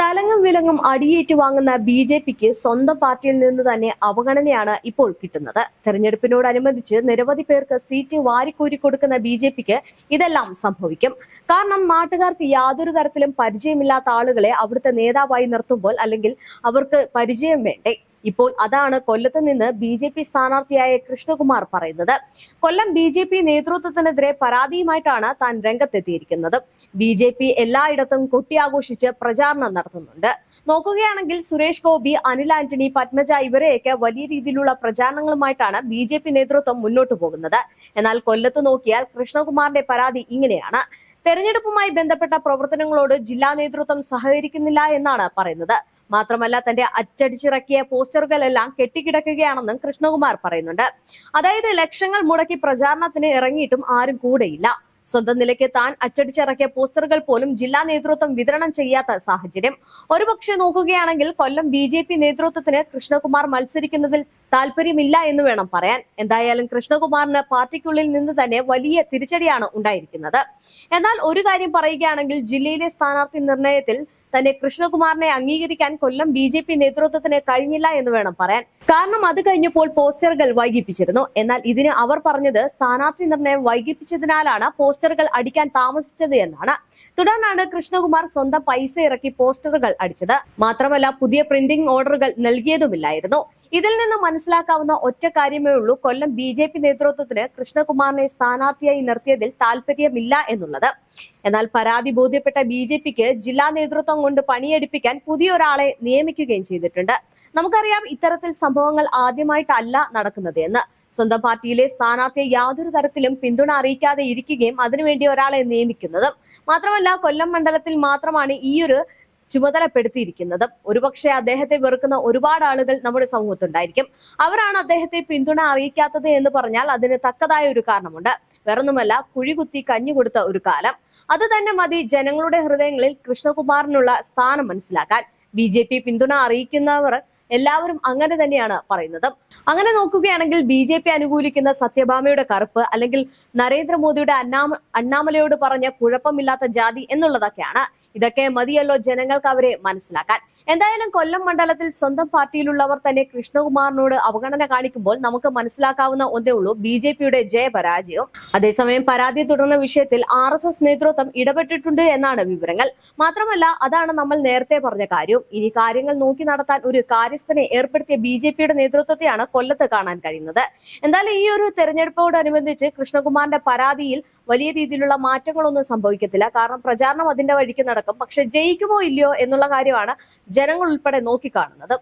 തലങ്ങും വിലങ്ങും അടിയേറ്റ് വാങ്ങുന്ന ബി ജെ പിക്ക് സ്വന്തം പാർട്ടിയിൽ നിന്ന് തന്നെ അവഗണനയാണ് ഇപ്പോൾ കിട്ടുന്നത്. തെരഞ്ഞെടുപ്പിനോടനുബന്ധിച്ച് നിരവധി പേർക്ക് സീറ്റ് വാരിക്കൂരി കൊടുക്കുന്ന ബി ജെ പിക്ക് ഇതെല്ലാം സംഭവിക്കും. കാരണം നാട്ടുകാർക്ക് യാതൊരു തരത്തിലും പരിചയമില്ലാത്ത ആളുകളെ അവിടുത്തെ നേതാവായി നിർത്തുമ്പോൾ അല്ലെങ്കിൽ അവർക്ക് പരിചയം വേണ്ടേ? ഇപ്പോൾ അതാണ് കൊല്ലത്ത് നിന്ന് ബി ജെ പി സ്ഥാനാർത്ഥിയായ കൃഷ്ണകുമാർ പറയുന്നത്. കൊല്ലം ബി ജെ പി നേതൃത്വത്തിനെതിരെ പരാതിയുമായിട്ടാണ് താൻ രംഗത്തെത്തിയിരിക്കുന്നത്. ബി ജെ പി എല്ലായിടത്തും കൊട്ടിയാഘോഷിച്ച് പ്രചാരണം നടത്തുന്നുണ്ട്. നോക്കുകയാണെങ്കിൽ സുരേഷ് ഗോപി അനിൽ ആന്റണി പത്മജ ഇവരെയൊക്കെ വലിയ രീതിയിലുള്ള പ്രചാരണങ്ങളുമായിട്ടാണ് ബി ജെ പി നേതൃത്വം മുന്നോട്ട് പോകുന്നത്. എന്നാൽ കൊല്ലത്ത് നോക്കിയാൽ കൃഷ്ണകുമാറിന്റെ പരാതി ഇങ്ങനെയാണ്. തെരഞ്ഞെടുപ്പുമായി ബന്ധപ്പെട്ട പ്രവർത്തനങ്ങളോട് ജില്ലാ നേതൃത്വം സഹകരിക്കുന്നില്ല എന്നാണ് പറയുന്നത്. മാത്രമല്ല തന്റെ അച്ചടിച്ചിറക്കിയ പോസ്റ്ററുകളെല്ലാം കെട്ടിക്കിടക്കുകയാണെന്നും കൃഷ്ണകുമാർ പറയുന്നുണ്ട്. അതായത് ലക്ഷങ്ങൾ മുടക്കി പ്രചാരണത്തിന് ഇറങ്ങിയിട്ടും ആരും കൂടെയില്ല. സ്വന്തം നിലയ്ക്ക് താൻ അച്ചടിച്ചിറക്കിയ പോസ്റ്ററുകൾ പോലും ജില്ലാ നേതൃത്വം വിതരണം ചെയ്യാത്ത സാഹചര്യം. ഒരുപക്ഷെ നോക്കുകയാണെങ്കിൽ കൊല്ലം ബി ജെ പി നേതൃത്വത്തിന് കൃഷ്ണകുമാർ മത്സരിക്കുന്നതിൽ താല്പര്യമില്ല എന്ന് വേണം പറയാൻ. എന്തായാലും കൃഷ്ണകുമാറിന് പാർട്ടിക്കുള്ളിൽ നിന്ന് തന്നെ വലിയ തിരിച്ചടിയാണ് ഉണ്ടായിരിക്കുന്നത്. എന്നാൽ ഒരു കാര്യം പറയുകയാണെങ്കിൽ ജില്ലയിലെ സ്ഥാനാർത്ഥി നിർണയത്തിൽ തന്നെ കൃഷ്ണകുമാറിനെ അംഗീകരിക്കാൻ കൊല്ലം ബി ജെ പി നേതൃത്വത്തിന് കഴിഞ്ഞില്ല എന്ന് വേണം പറയാൻ. കാരണം അത് കഴിഞ്ഞപ്പോൾ പോസ്റ്ററുകൾ വൈകിപ്പിച്ചിരുന്നു. എന്നാൽ ഇതിന് അവർ പറഞ്ഞത് സ്ഥാനാർത്ഥി നിർണയം വൈകിപ്പിച്ചതിനാലാണ് പോസ്റ്ററുകൾ അടിക്കാൻ താമസിച്ചത് എന്നാണ്. തുടർന്നാണ് കൃഷ്ണകുമാർ സ്വന്തം പൈസ ഇറക്കി പോസ്റ്ററുകൾ അടിച്ചത്. മാത്രമല്ല പുതിയ പ്രിന്റിംഗ് ഓർഡറുകൾ നൽകിയതുമില്ലായിരുന്നു. ഇതിൽ നിന്ന് മനസ്സിലാക്കാവുന്ന ഒറ്റ കാര്യമേ ഉള്ളൂ. കൊല്ലം ബി ജെ പി നേതൃത്വത്തിന് കൃഷ്ണകുമാറിനെ സ്ഥാനാർത്ഥിയായി നിർത്തിയതിൽ താല്പര്യമില്ല എന്നുള്ളത്. എന്നാൽ പരാതി ബോധ്യപ്പെട്ട ബി ജെ പിക്ക് ജില്ലാ നേതൃത്വം കൊണ്ട് പണിയെടുപ്പിക്കാൻ പുതിയൊരാളെ നിയമിക്കുകയും ചെയ്തിട്ടുണ്ട്. നമുക്കറിയാം ഇത്തരത്തിൽ സംഭവങ്ങൾ ആദ്യമായിട്ടല്ല നടക്കുന്നത് എന്ന്. സ്വന്തം പാർട്ടിയിലെ സ്ഥാനാർത്ഥിയെ യാതൊരു തരത്തിലും പിന്തുണ അറിയിക്കാതെ ഇരിക്കുകയും അതിനുവേണ്ടി ഒരാളെ നിയമിക്കുന്നതും. മാത്രമല്ല കൊല്ലം മണ്ഡലത്തിൽ മാത്രമാണ് ഈയൊരു ചുമതലപ്പെടുത്തിയിരിക്കുന്നത്. ഒരുപക്ഷെ അദ്ദേഹത്തെ വെറുക്കുന്ന ഒരുപാട് ആളുകൾ നമ്മുടെ സമൂഹത്തുണ്ടായിരിക്കും. അവരാണ് അദ്ദേഹത്തെ പിന്തുണ അറിയിക്കാത്തത് എന്ന് പറഞ്ഞാൽ അതിന് തക്കതായ ഒരു കാരണമുണ്ട്. വേറൊന്നുമല്ല കുഴികുത്തി കഞ്ഞു കൊടുത്ത ഒരു കാലം. അത് തന്നെ മതി ജനങ്ങളുടെ ഹൃദയങ്ങളിൽ കൃഷ്ണകുമാറിനുള്ള സ്ഥാനം മനസ്സിലാക്കാൻ. ബി ജെ പി പിന്തുണ അറിയിക്കുന്നവർ എല്ലാവരും അങ്ങനെ തന്നെയാണ് പറയുന്നത്. അങ്ങനെ നോക്കുകയാണെങ്കിൽ ബി ജെ പി അനുകൂലിക്കുന്ന സത്യഭാമയുടെ കറുപ്പ് അല്ലെങ്കിൽ നരേന്ദ്രമോദിയുടെ അന്നാമ അണ്ണാമലയോട് പറഞ്ഞ കുഴപ്പമില്ലാത്ത ജാതി എന്നുള്ളതൊക്കെയാണ്. ഇതൊക്കെ മതിയല്ലോ ജനങ്ങൾക്ക് അവരെ മനസ്സിലാക്കാൻ. എന്തായാലും കൊല്ലം മണ്ഡലത്തിൽ സ്വന്തം പാർട്ടിയിലുള്ളവർ തന്നെ കൃഷ്ണകുമാറിനോട് അവഗണന കാണിക്കുമ്പോൾ നമുക്ക് മനസ്സിലാക്കാവുന്ന ഒന്നേ ഉള്ളൂ. ബി ജെ പിയുടെ ജയപരാജയവും അതേസമയം പരാതിയെ തുടർന്ന വിഷയത്തിൽ ആർ എസ് എസ് നേതൃത്വം ഇടപെട്ടിട്ടുണ്ട് എന്നാണ് വിവരങ്ങൾ. മാത്രമല്ല അതാണ് നമ്മൾ നേരത്തെ പറഞ്ഞ കാര്യം. ഇനി കാര്യങ്ങൾ നോക്കി നടത്താൻ ഒരു കാര്യസ്ഥനെ ഏർപ്പെടുത്തിയ ബി ജെ പിയുടെ നേതൃത്വത്തെയാണ് കൊല്ലത്ത് കാണാൻ കഴിയുന്നത്. എന്തായാലും ഈ ഒരു തെരഞ്ഞെടുപ്പോടനുബന്ധിച്ച് കൃഷ്ണകുമാറിന്റെ പരാതിയിൽ വലിയ രീതിയിലുള്ള മാറ്റങ്ങളൊന്നും സംഭവിക്കത്തില്ല. കാരണം പ്രചാരണം അതിന്റെ വഴിക്ക് നടക്കും. പക്ഷെ ജയിക്കുമോ ഇല്ലയോ എന്നുള്ള കാര്യമാണ് ജനങ്ങൾ ഉൾപ്പെടെ നോക്കിക്കാണുന്നത്.